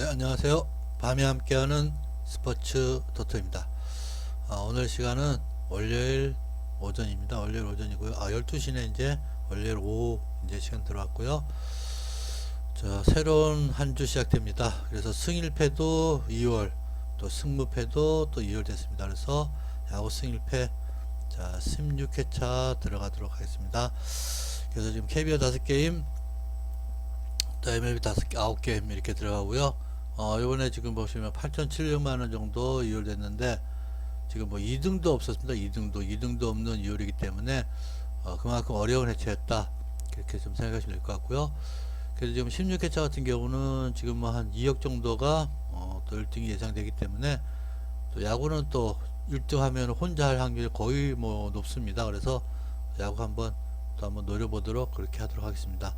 네, 안녕하세요. 밤에 함께하는 스포츠 토토입니다. 아, 오늘 시간은 월요일 오전입니다. 월요일 오전이고요. 아, 12시네 이제 월요일 오후 이제 시간 들어왔고요. 자, 새로운 한 주 시작됩니다. 그래서 승일패도 2월, 또 승무패도 또 2월 됐습니다. 그래서 야구 승일패 자, 16회차 들어가도록 하겠습니다. 그래서 지금 KBO 5게임, 또 MLB 5개, 9게임 이렇게 들어가고요. 어, 요번에 지금 보시면 8,700만 원 정도 이율됐는데 지금 뭐 2등도 없었습니다. 2등도 2등도 없는 이율이기 때문에 어, 그만큼 어려운 해체였다. 그렇게 좀 생각하시면 될 것 같고요. 그래서 지금 16회차 같은 경우는 지금 뭐 한 2억 정도가 어, 또 1등이 예상되기 때문에 또 야구는 또 1등 하면 혼자 할 확률이 거의 뭐 높습니다. 그래서 야구 한번 또 한번 노려보도록 그렇게 하도록 하겠습니다.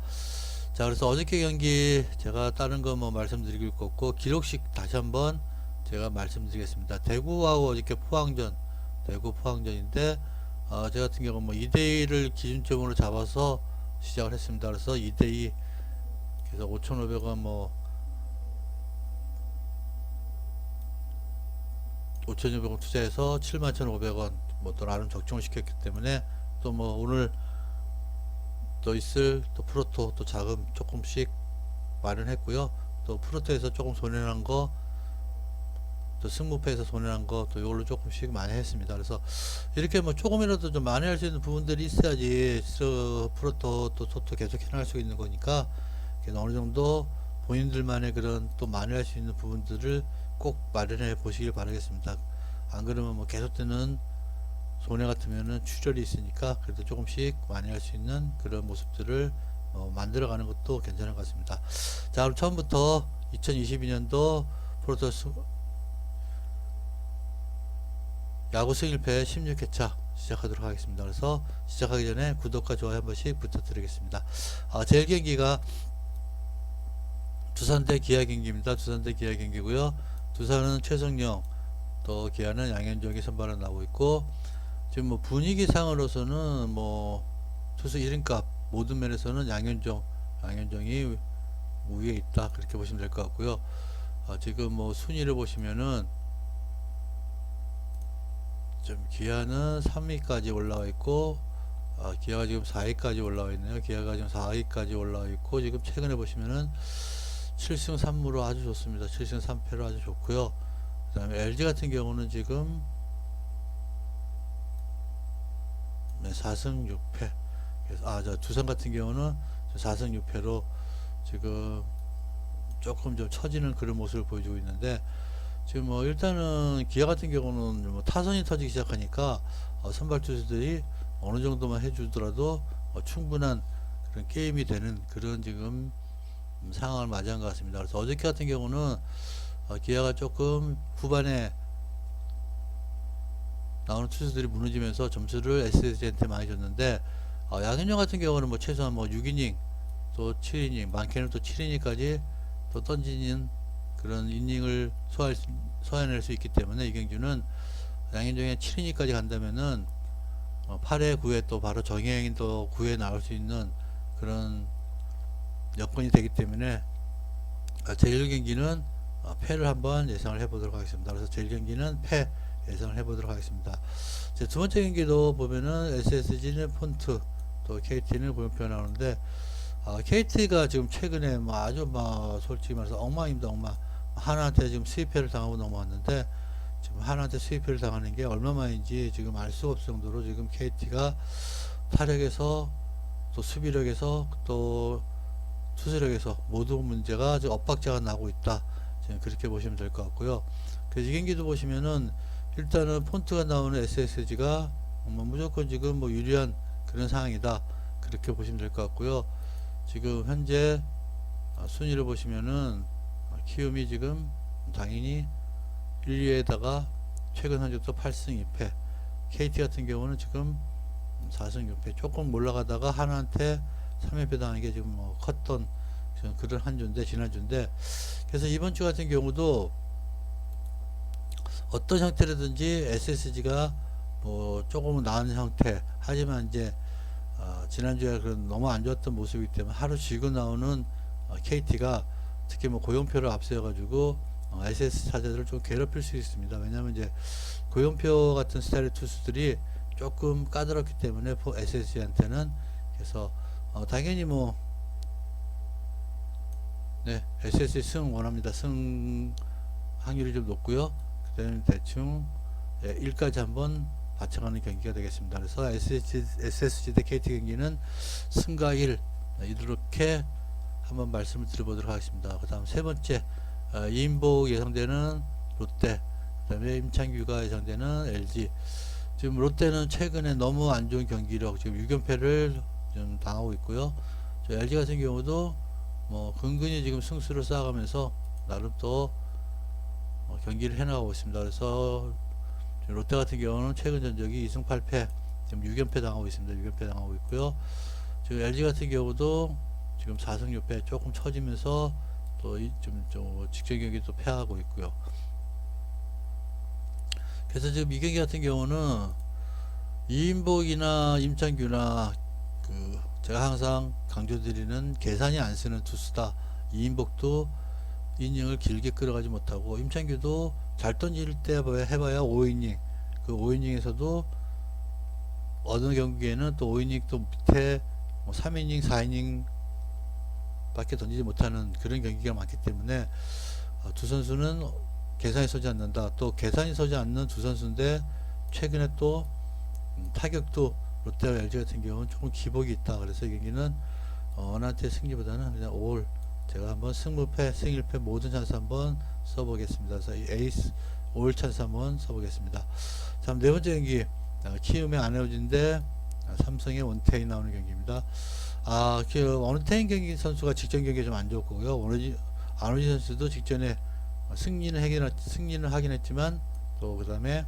자, 그래서 어저께 경기 제가 다른 거 뭐 말씀드릴 거 없고 기록식 다시 한번 제가 말씀드리겠습니다. 대구하고 어저께 포항전, 대구 포항전인데 어, 제 같은 경우 뭐 2대2를 기준점으로 잡아서 시작을 했습니다. 그래서 2대2 그래서 5,500원 뭐 5,200원 투자해서 71,500원 뭐 또 나름 적중을 시켰기 때문에 또 뭐 오늘 또 있을 또 프로토 또 자금 조금씩 마련했고요. 또 프로토에서 조금 손해난 거, 또 승무패에서 손해난 거, 또 이걸로 조금씩 많이 했습니다. 그래서 이렇게 뭐 조금이라도 좀 많이 할수 있는 부분들이 있어야지 저 프로토 또 토토 계속 해나갈 수 있는 거니까 어느 정도 본인들만의 그런 또 많이 할수 있는 부분들을 꼭 마련해 보시길 바라겠습니다. 안 그러면 뭐 계속되는 손해 같으면은 출혈이 있으니까 그래도 조금씩 많이 할수 있는 그런 모습들을 어, 만들어가는 것도 괜찮은 것 같습니다. 자, 그럼 처음부터 2022년도 프로토스 야구 승일패 16회차 시작하도록 하겠습니다. 그래서 시작하기 전에 구독과 좋아요 한 번씩 부탁드리겠습니다. 아, 제일 경기가 두산대 기아 경기입니다. 두산대 기아 경기고요. 두산은 최성령, 또 기아는 양현종이 선발을 나오고 있고 지금 뭐 분위기 상으로서는 뭐 투수 이름값 모든 면에서는 양현종, 양현종이 우위에 있다 그렇게 보시면 될 것 같고요. 아, 지금 뭐 순위를 보시면은 좀 기아는 3위까지 올라와 있고 아, 기아가 지금 4위까지 올라와 있네요. 기아가 지금 4위까지 올라와 있고 지금 최근에 보시면은 7승 3무로 아주 좋습니다. 7승 3패로 아주 좋고요. 그다음에 LG 같은 경우는 지금 네, 4승 6패. 그래서 아, 저 두산 같은 경우는 4승 6패로 지금 조금 좀 처지는 그런 모습을 보여주고 있는데 지금 뭐 일단은 기아 같은 경우는 뭐 타선이 터지기 시작하니까 어, 선발 투수들이 어느 정도만 해주더라도 어, 충분한 그런 게임이 되는 그런 지금 음, 상황을 맞이한 것 같습니다. 그래서 어저께 같은 경우는 어, 기아가 조금 후반에 나오는 투수들이 무너지면서 점수를 SSG한테 많이 줬는데 어, 양현종 같은 경우는 뭐 최소한 뭐 6이닝 또 7이닝 많게는 또 7이닝까지 또 던지는 그런 이닝을 소화할 수, 소화해낼 수 있기 때문에 이경주는 양현종의 7이닝까지 간다면은 어, 8회 9회 또 바로 정혜영이 또 9회 나올 수 있는 그런 여건이 되기 때문에 아, 제일 경기는 어, 패를 한번 예상을 해보도록 하겠습니다. 그래서 제일 경기는 패 예상을 해보도록 하겠습니다. 이제 두 번째 경기도 보면은 SSG는 폰트 또 KT는 보면표 나오는데 아, KT가 지금 최근에 뭐 아주 막 솔직히 말해서 엉망입니다 엉망. 하나한테 지금 수입회를 당하고 넘어왔는데 지금 하나한테 수입회를 당하는 게 얼마만인지 지금 알 수가 없을 정도로 지금 KT가 타력에서 또 수비력에서 또 투수력에서 모든 문제가 지금 엇박자가 나고 있다. 지금 그렇게 보시면 될 것 같고요. 그래서 이 경기도 보시면은 일단은 폰트가 나오는 SSG가 뭐 무조건 지금 뭐 유리한 그런 상황이다. 그렇게 보시면 될 것 같고요. 지금 현재 아, 순위를 보시면은 아, 키움이 지금 당연히 1위에다가 최근 성적도 8승 2패. KT 같은 경우는 지금 4승 6패. 조금 올라가다가 하나한테 3연패 당하는 게 지금 뭐 컸던 그런 한 주인데 지난주인데. 그래서 이번 주 같은 경우도 어떤 형태라든지 SSG가 뭐 조금은 나은 형태 하지만 이제 어, 지난주에 그런 너무 안 좋았던 모습이기 때문에 하루 쉬고 나오는 어, KT가 특히 뭐 고용표를 앞세워 가지고 어, SS 타자들을 좀 괴롭힐 수 있습니다. 왜냐하면 이제 고용표 같은 스타일의 투수들이 조금 까다롭기 때문에 SSG한테는 그래서 어, 당연히 뭐 네, SSG 승 원합니다. 승 확률이 좀 높고요. 대충 예, 1까지 한번 받쳐가는 경기가 되겠습니다. 그래서 SSG, 대 KT 경기는 승과 1 이렇게 한번 말씀을 드려보도록 하겠습니다. 그 다음 세 번째 어, 이인복 예상되는 롯데 그 다음에 임창규가 예상되는 LG 지금 롯데는 최근에 너무 안 좋은 경기력 지금 6연패를 좀 당하고 있고요. 저 LG 같은 경우도 뭐 근근히 지금 승수를 쌓아가면서 나름 또 어, 경기를 해나가고 있습니다. 그래서 롯데 같은 경우는 최근 전적이 2승 8패 지금 6연패 당하고 있습니다. 6연패 당하고 있고요. 지금 LG 같은 경우도 지금 4승 6패 조금 처지면서 또좀 좀 직전 경기 또 패하고 있고요. 그래서 지금 이 경기 같은 경우는 이인복이나 임창규나 그 제가 항상 강조드리는 계산이 안 쓰는 투수다. 이인복도 이닝을 길게 끌어가지 못하고 임창규도 잘 던질 때 해봐야, 해봐야 5이닝 그 5이닝에서도 어느 경기에는 또 5이닝 또 밑에 뭐 3이닝 4이닝 밖에 던지지 못하는 그런 경기가 많기 때문에 어, 두 선수는 계산이 서지 않는다. 또 계산이 서지 않는 두 선수인데 최근에 또 음, 타격도 롯데와 LG 같은 경우는 조금 기복이 있다. 그래서 이 경기는 어, 원한테 승리보다는 그냥 올 제가 한번 승무패, 승일패 모든 찬스 한번 써보겠습니다. 그래서 이 에이스 올 찬스 한번 써보겠습니다. 다음 네 번째 경기 어, 키움의 안혜우진데 아, 삼성의 원태인 나오는 경기입니다. 아, 그 원태인 경기 선수가 직전 경기 좀안 좋고요. 원호지 안호지 선수도 직전에 승리는 하긴 승리는 하긴 했지만 또 그다음에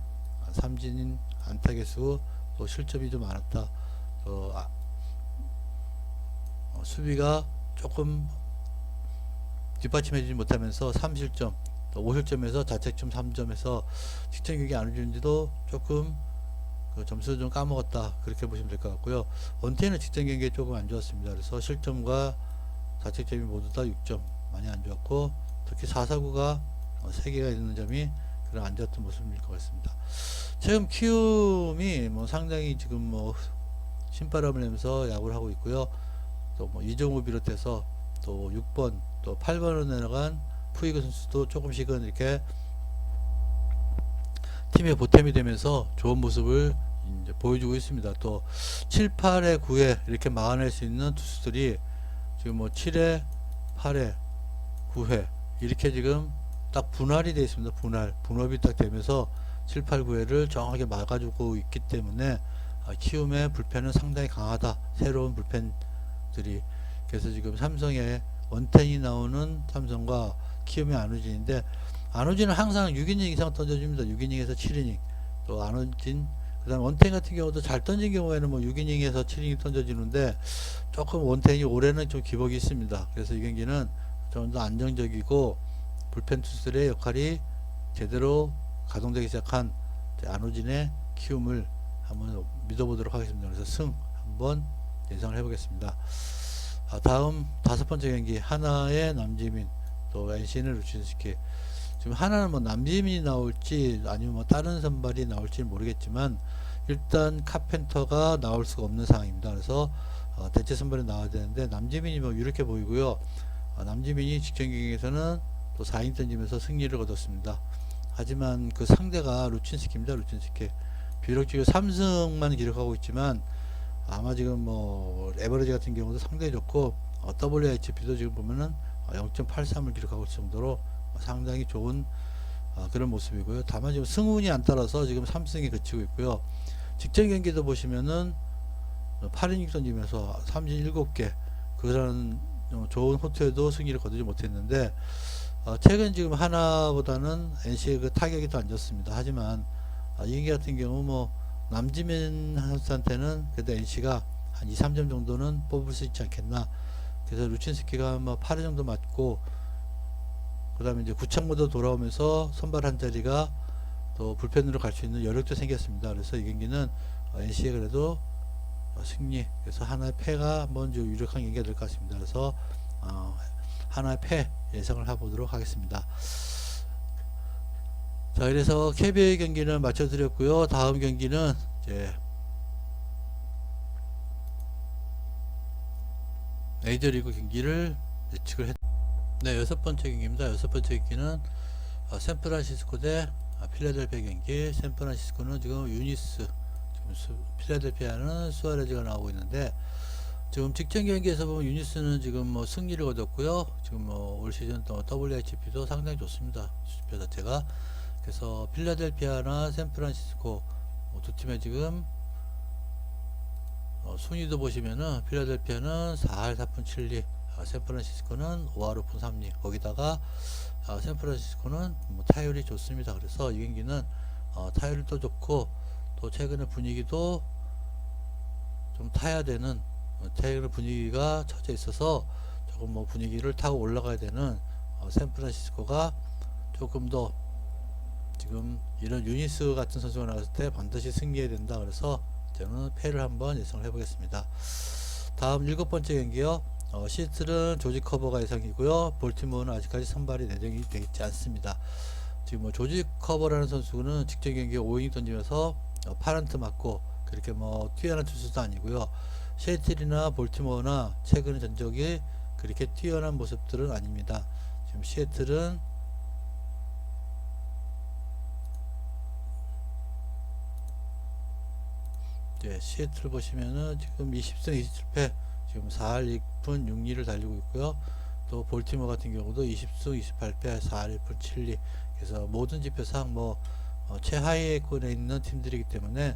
삼진 안타 개수 또 실점이 좀 많았다. 또 아, 어, 수비가 조금 뒷받침해주지 못하면서 3실점, 또 5실점에서 자책점 3점에서 직전 경기 안 해주는지도 조금 그 점수를 좀 까먹었다 그렇게 보시면 될 것 같고요. 원태는 직전 경기에 조금 안 좋았습니다. 그래서 실점과 자책점이 모두 다 6점 많이 안 좋았고 특히 4사구가 3개가 있는 점이 그런 안 좋았던 모습일 것 같습니다. 최근 키움이 뭐 상당히 지금 뭐 신바람을 내면서 야구를 하고 있고요. 또 뭐 이정우 비롯해서 또 6번 또 8번으로 내려간 푸이그 선수도 조금씩은 이렇게 팀의 보탬이 되면서 좋은 모습을 이제 보여주고 있습니다. 또 7, 8에 9에 이렇게 막아낼 수 있는 투수들이 지금 뭐 7회, 8회, 9회 이렇게 지금 딱 분할이 되어 있습니다. 분할, 분업이 딱 되면서 7, 8, 9회를 정확하게 막아주고 있기 때문에 아, 키움의 불펜은 상당히 강하다. 새로운 불펜들이 그래서 지금 삼성의 원텐이 나오는 삼성과 키움의 안우진인데 안우진은 항상 6이닝 이상 던져줍니다. 6이닝에서 7이닝 또 안우진 그다음 원텐 같은 경우도 잘 던진 경우에는 뭐 6이닝에서 7이닝 던져지는데 조금 원텐이 올해는 좀 기복이 있습니다. 그래서 이 경기는 좀 더 안정적이고 불펜 투수들의 역할이 제대로 가동되기 시작한 안우진의 키움을 한번 믿어보도록 하겠습니다. 그래서 승 한번 예상을 해보겠습니다. 아, 다음 다섯 번째 경기 하나의 남지민 또 NC는 루치스키 지금 하나는 뭐 남지민이 나올지 아니면 뭐 다른 선발이 나올지 모르겠지만 일단 카펜터가 나올 수가 없는 상황입니다. 그래서 어, 대체 선발이 나와야 되는데 남지민이 뭐 이렇게 보이고요. 어, 남지민이 직전 경기에서는 또 4인 던지면서 승리를 거뒀습니다. 하지만 그 상대가 루친스키입니다. 루친스키. 비록 지금 3승만 기록하고 있지만 아마 지금 뭐 에버리지 같은 경우도 상당히 좋고 어, WHP도 지금 보면은 0.83을 기록하고 있을 정도로 상당히 좋은 어, 그런 모습이고요. 다만 지금 승운이 안 따라서 지금 3승이 그치고 있고요. 직전 경기도 보시면은 8이닝 던지면서 삼진 7개 그런 어, 좋은 호투에도 승리를 거두지 못했는데 어, 최근 지금 하나보다는 NC의 그 타격이 더 안 좋습니다. 하지만 아, 이 경기 같은 경우 뭐 남지민 선수한테는 그래도 NC가 한 2, 3점 정도는 뽑을 수 있지 않겠나. 그래서 루친스키가 뭐 8회 정도 맞고 그 다음에 이제 구창모도 돌아오면서 선발 한 자리가 또 불펜으로 갈 수 있는 여력도 생겼습니다. 그래서 이 경기는 NC에 그래도 어, 승리, 그래서 하나의 패가 먼저 유력한 경기가 될 것 같습니다. 그래서 어, 하나의 패 예상을 해보도록 하겠습니다. 자, 그래서 KBA 경기는 마쳐드렸고요. 다음 경기는 이제 메이저리그 경기를 예측을 했. 네, 여섯 번째 경기입니다. 여섯 번째 경기는 어, 샌프란시스코 대 아, 필라델피아 경기. 샌프란시스코는 지금 유니스, 지금 수, 필라델피아는 수아레즈가 나오고 있는데 지금 직전 경기에서 보면 유니스는 지금 뭐 승리를 거뒀고요. 지금 뭐 올 시즌 또 WHP도 상당히 좋습니다. 수표 자체가. 그래서 필라델피아나 샌프란시스코 뭐두 팀의 지금 어, 순위도 보시면은 필라델피아는 4할 4푼 7리, 아, 샌프란시스코는 5할 5푼 3리. 거기다가 아, 샌프란시스코는 뭐 타율이 좋습니다. 그래서 이 경기는 어, 타율도 좋고 또 최근에 분위기도 좀 타야 되는 어, 최근에 분위기가 처져 있어서 조금 뭐 분위기를 타고 올라가야 되는 어, 샌프란시스코가 조금 더 지금 이런 유니스 같은 선수가 나왔을 때 반드시 승리해야 된다. 그래서 저는 패를 한번 예상을 해보겠습니다. 다음 일곱 번째 경기요. 어, 시애틀은 조지 커버가 예상이고요. 볼티모어는 아직까지 선발이 내정이 되어 있지 않습니다. 지금 뭐 조지 커버라는 선수는 직전 경기에 5이닝 던지면서 어, 파란트 맞고 그렇게 뭐 뛰어난 투수도 아니고요. 시애틀이나 볼티모어나 최근 전적이 그렇게 뛰어난 모습들은 아닙니다. 지금 시애틀은 네, 시애틀 보시면은 지금 20승 27패 지금 4할 2푼 6리를 달리고 있고요. 또 볼티모 같은 경우도 20승 28패 4할 1푼 7리 그래서 모든 지표상 뭐 어, 최하위권에 있는 팀들이기 때문에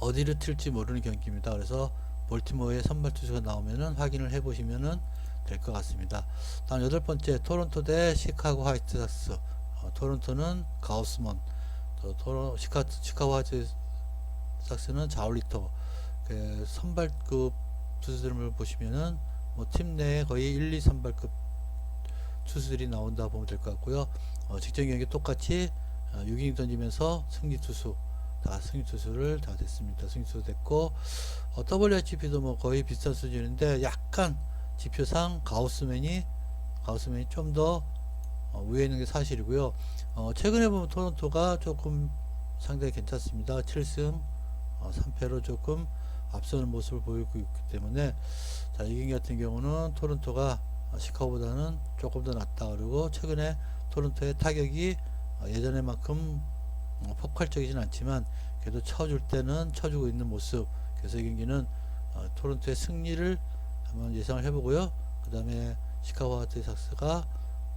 어디를 튈지 모르는 경기입니다. 그래서 볼티모어의 선발 투수가 나오면은 확인을 해 보시면은 될 것 같습니다. 다음 여덟 번째 토론토 대 시카고 화이트삭스 어, 토론토는 가우스먼 또 토론 시카 시카고 화이트 삭스는 자울리터 그 선발급 투수들을 보시면은 뭐 팀 내에 거의 1, 2 선발급 투수들이 나온다 보면 될 것 같고요. 어, 직전 경기 똑같이 어, 6이닝 던지면서 승리 투수 다 승리 투수를 다 됐습니다. 승리 투수 됐고 어, WHP도 뭐 거의 비슷한 수준인데 약간 지표상 가우스맨이 가우스맨이 좀더 어, 위에 있는 게 사실이고요. 어, 최근에 보면 토론토가 조금 상당히 괜찮습니다. 7승 어, 3패로 조금 앞서는 모습을 보이고 있기 때문에 자, 이 경기 같은 경우는 토론토가 어, 시카고보다는 조금 더 낫다. 그리고 최근에 토론토의 타격이 어, 예전에만큼 어, 폭발적이진 않지만 그래도 쳐줄 때는 쳐주고 있는 모습. 그래서 이 경기는 어, 토론토의 승리를 한번 예상을 해보고요. 그 다음에 시카고 화이트삭스가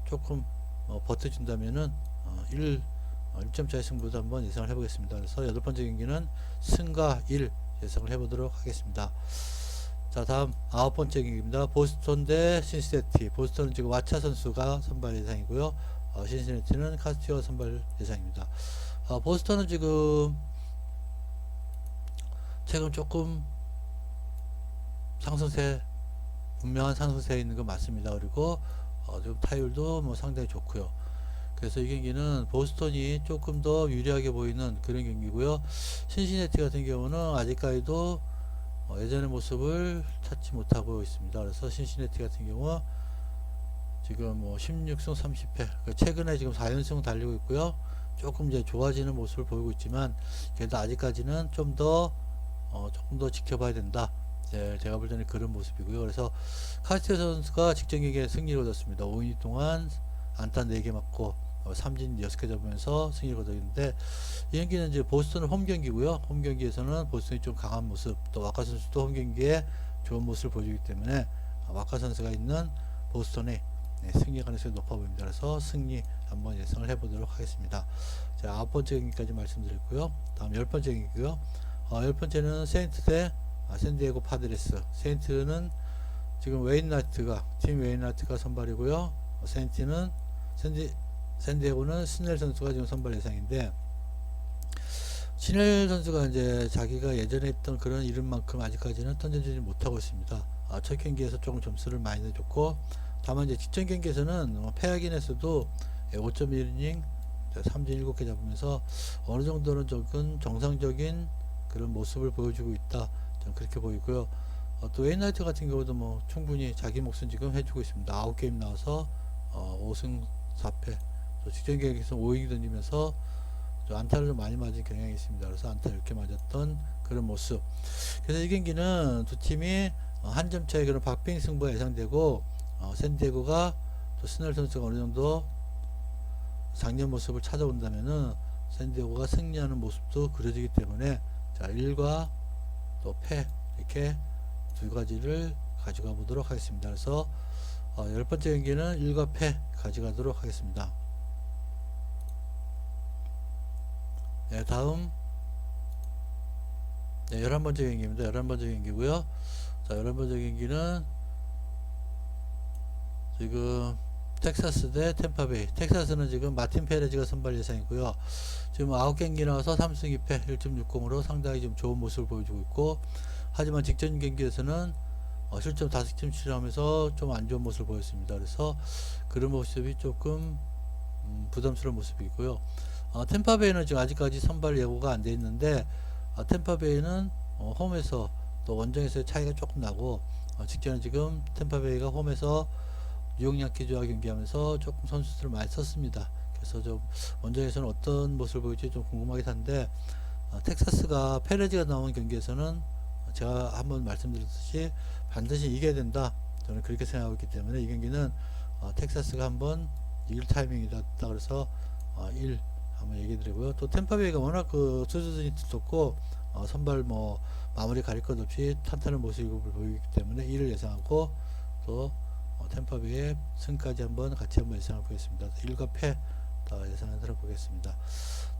조금 어, 버텨준다면은 어, 1, 어, 1점차의 승부도 한번 예상을 해보겠습니다. 그래서 여덟 번째 경기는 승과 1 예상을 해보도록 하겠습니다. 자 다음 아홉 번째 경기입니다. 보스턴 대 신시내티. 보스턴은 지금 와차 선수가 선발 예상이고요. 어, 신시내티는 카스티어 선발 예상입니다. 어, 보스턴은 지금 최근 조금 상승세 분명한 상승세에 있는 건 맞습니다. 그리고 어, 좀 타율도 뭐 상당히 좋고요. 그래서 이 경기는 보스턴이 조금 더 유리하게 보이는 그런 경기고요. 신시내티 같은 경우는 아직까지도 어, 예전의 모습을 찾지 못하고 있습니다. 그래서 신시내티 같은 경우 지금 뭐 16승 30패 최근에 지금 4연승 달리고 있고요. 조금 이제 좋아지는 모습을 보이고 있지만 그래도 아직까지는 좀더 어, 조금 더 지켜봐야 된다. 네, 제가 볼 때는 그런 모습이고요. 그래서 카스트 선수가 직전 경기에 승리를 얻었습니다. 5이닝 동안 안타 4개 맞고 어, 삼진 6개 잡으면서 승리를 거뒀는데 이 경기는 이제 보스턴은 홈 경기고요. 홈 경기에서는 보스턴이 좀 강한 모습 또 와카 선수도 홈 경기에 좋은 모습을 보여주기 때문에 와카 선수가 있는 보스턴의 네, 승리 가능성이 높아 보입니다. 그래서 승리 한번 예상을 해보도록 하겠습니다. 자, 아홉 번째 경기까지 말씀드렸고요. 다음 열 번째 경기고요. 어, 열 번째는 세인트 대 아, 샌디에고 파드레스. 세인트는 지금 웨인 나이트가 팀 웨인 나이트가 선발이고요. 어, 세인트는 샌디 샌디에고는 스넬 선수가 지금 선발 예상인데 신엘 선수가 이제 자기가 예전에 했던 그런 이름만큼 아직까지는 던져주지 못하고 있습니다. 아, 첫 경기에서 조금 점수를 많이 내줬고 다만 이제 직전 경기에서는 어, 패하긴 했어도 5.1이닝 3진 7개 잡으면서 어느 정도는 조금 정상적인 그런 모습을 보여주고 있다. 저는 그렇게 보이고요. 어, 또 웨인나이트 같은 경우도 뭐 충분히 자기 몫은 지금 해주고 있습니다. 아홉 게임 나와서 어, 5승 4패. 또 직전 경기에서 5이닝 던지면서 좀 안타를 좀 많이 맞은 경향이 있습니다. 그래서 안타 이렇게 맞았던 그런 모습. 그래서 이 경기는 두 팀이 어, 한점 차의 그런 박빙 승부가 예상되고 어, 샌디에고가 또 스넬 선수가 어느 정도 작년 모습을 찾아온다면은 샌디에고가 승리하는 모습도 그려지기 때문에 자 1과 또 패 이렇게 두 가지를 가져가 보도록 하겠습니다. 그래서 어, 열 번째 경기는 1과 패 가져가도록 하겠습니다. 네, 다음 네, 11번째 경기입니다. 11번째 경기고요. 자, 11번째 경기는 지금 텍사스 대 템파베이. 텍사스는 지금 마틴 페레즈가 선발 예상이고요. 지금 9경기 나와서 3승 2패 1.60으로 상당히 좀 좋은 모습을 보여주고 있고 하지만 직전 경기에서는 어, 실점 5점 치하면서 좀 안 좋은 모습을 보였습니다. 그래서 그런 모습이 조금 음, 부담스러운 모습이고요. 어, 템파베이는 지금 아직까지 선발 예고가 안 돼 있는데 어, 템파베이는 어, 홈에서 또 원정에서의 차이가 조금 나고 어, 직전에 지금 템파베이가 홈에서 뉴욕 양키즈와 경기하면서 조금 선수들을 많이 썼습니다. 그래서 좀 원정에서는 어떤 모습을 보일지 좀 궁금하긴 한데 어, 텍사스가 페레즈가 나온 경기에서는 제가 한번 말씀드렸듯이 반드시 이겨야 된다. 저는 그렇게 생각하고 있기 때문에 이 경기는 어, 텍사스가 한번 이길 타이밍이다. 그래서 어, 1 한번 얘기 드리고요. 또 템파베이가 워낙 그 투수진이 두텁고 어, 선발 뭐 마무리 가릴 것 없이 탄탄한 모습을 보이기 때문에 1을 예상하고 또 어, 템파베이의 승까지 한번 같이 한번 예상해 보겠습니다. 1과 패더 예상을 들어보겠습니다.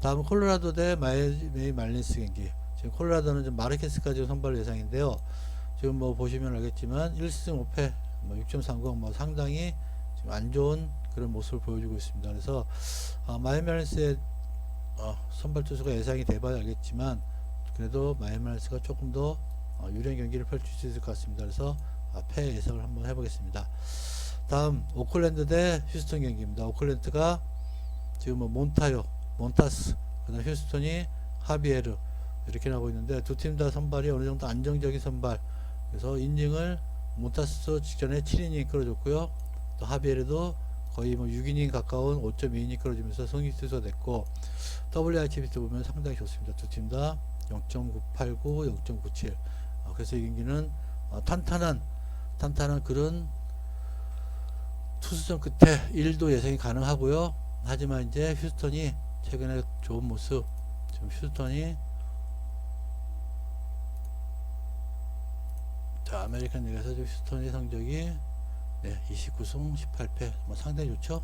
다음은 콜로라도 대 마이애미 말린스 경기. 지금 콜로라도는 좀 마르케스까지 선발 예상인데요. 지금 뭐 보시면 알겠지만 1승 5패 뭐 6.30, 뭐 상당히 지금 안 좋은 그런 모습을 보여주고 있습니다. 그래서 어, 마이애미 말린스의 어, 선발 투수가 예상이 돼봐야 알겠지만 그래도 마이애미 말린스가 조금 더 어, 유리한 경기를 펼칠 수 있을 것 같습니다. 그래서 아, 패 예상을 한번 해보겠습니다. 다음 오클랜드 대 휴스턴 경기입니다. 오클랜드가 지금 뭐 몬타요, 몬타스, 그다음 휴스턴이 하비에르 이렇게 나오고 있는데 두 팀 다 선발이 어느 정도 안정적인 선발. 그래서 인닝을 몬타스 직전에 7이닝 끌어줬고요. 또 하비에르도 거의 뭐 6이닝 가까운 5.2이닝 끌어주면서 투수가 됐고 WRTBT 보면 상당히 좋습니다. 두 팀 다 0.989, 0.97. 어, 그래서 이 경기는 어, 탄탄한 탄탄한 그런 투수전 끝에 1도 예상이 가능하고요. 하지만 이제 휴스턴이 최근에 좋은 모습 지금 휴스턴이 자 아메리칸 리그에서 휴스턴의 성적이 네 29승 18패 뭐 상당히 좋죠.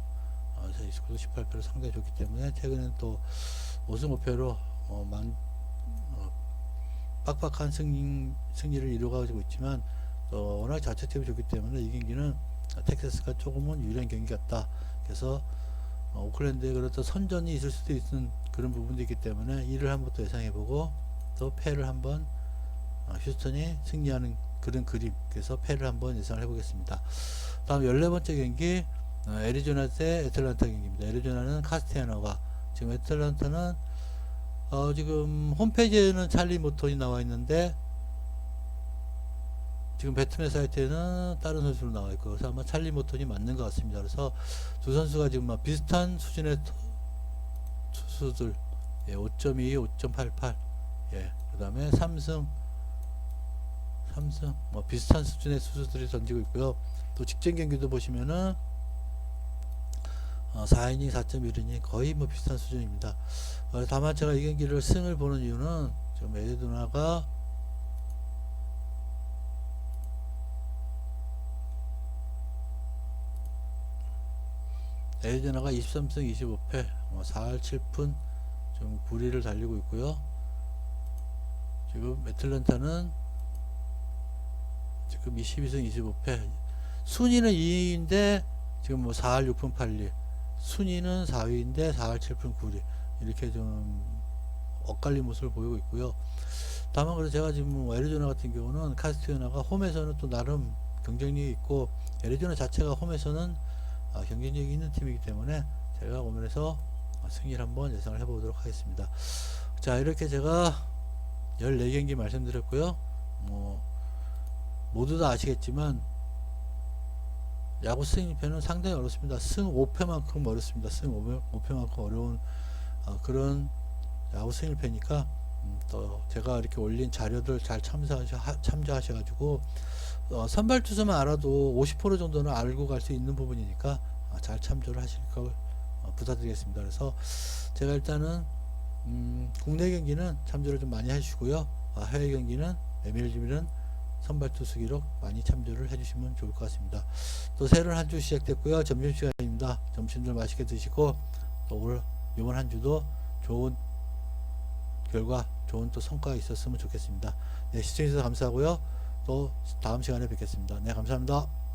어, 29승 18패로 상당히 좋기 때문에 최근엔 또 5승 5패로 어, 망, 어, 빡빡한 승리, 승리를 이루어가지고 있지만 또 워낙 자체팀이 좋기 때문에 이 경기는 텍사스가 조금은 유리한 경기 같다. 그래서 어, 오클랜드에 그렇다 선전이 있을 수도 있는 그런 부분도 있기 때문에 이를 한번 또 예상해보고 또 패를 한번 어, 휴스턴이 승리하는 그런 그림 그래서 패를 한번 예상을 해보겠습니다. 다음 14번째 경기 어, 애리조나 대 애틀란타 경기입니다. 애리조나는 카스티아노가 지금 애틀란타는 어, 지금 홈페이지에는 찰리 모턴이 나와 있는데 지금 배트맨 사이트에는 다른 선수로 나와 있고 그래서 아마 찰리 모턴이 맞는 것 같습니다. 그래서 두 선수가 지금 막 비슷한 수준의 투- 투수들 예, 5.2, 5.88 예, 그 다음에 3승 3승 뭐 비슷한 수준의 투수들이 던지고 있고요. 또 직전 경기도 보시면은 어, 4이닝, 4.1이닝 거의 뭐 비슷한 수준입니다. 어, 다만 제가 이 경기를 승을 보는 이유는 지금 에드도나가 에리조나가 23승 25패 뭐 4할 7푼 좀 9리를 달리고 있고요. 지금 애틀란타는 지금 22승 25패 순위는 2위인데 지금 뭐 4할 6푼 8리 순위는 4위인데 4할 7푼 9리 이렇게 좀 엇갈린 모습을 보이고 있고요. 다만 그래서 제가 지금 뭐 애리조나 같은 경우는 카스티오나가 홈에서는 또 나름 경쟁력이 있고 애리조나 자체가 홈에서는 아, 경쟁력이 있는 팀이기 때문에 제가 오면에서 승리를 한번 예상을 해보도록 하겠습니다. 자 이렇게 제가 14경기 말씀드렸고요. 뭐 모두 다 아시겠지만 야구 승리패는 상당히 어렵습니다. 승 5패만큼 어렵습니다. 승 5패 만큼 어려운 어, 그런 야구 승리패니까 음, 또 제가 이렇게 올린 자료들 잘 참조하셔 참조하셔가지고 어, 선발 투수만 알아도 50% 정도는 알고 갈 수 있는 부분이니까 아, 잘 참조를 하실 걸 어, 부탁드리겠습니다. 그래서 제가 일단은 음, 국내 경기는 참조를 좀 많이 해주시고요. 아, 해외 경기는 MLB는 선발 투수 기록 많이 참조를 해주시면 좋을 것 같습니다. 또 새로운 한 주 시작됐고요. 점심 시간입니다. 점심들 맛있게 드시고 또 올 이번 한 주도 좋은 결과, 좋은 또 성과가 있었으면 좋겠습니다. 네, 시청해주셔서 감사하고요. 또 다음 시간에 뵙겠습니다. 네, 감사합니다.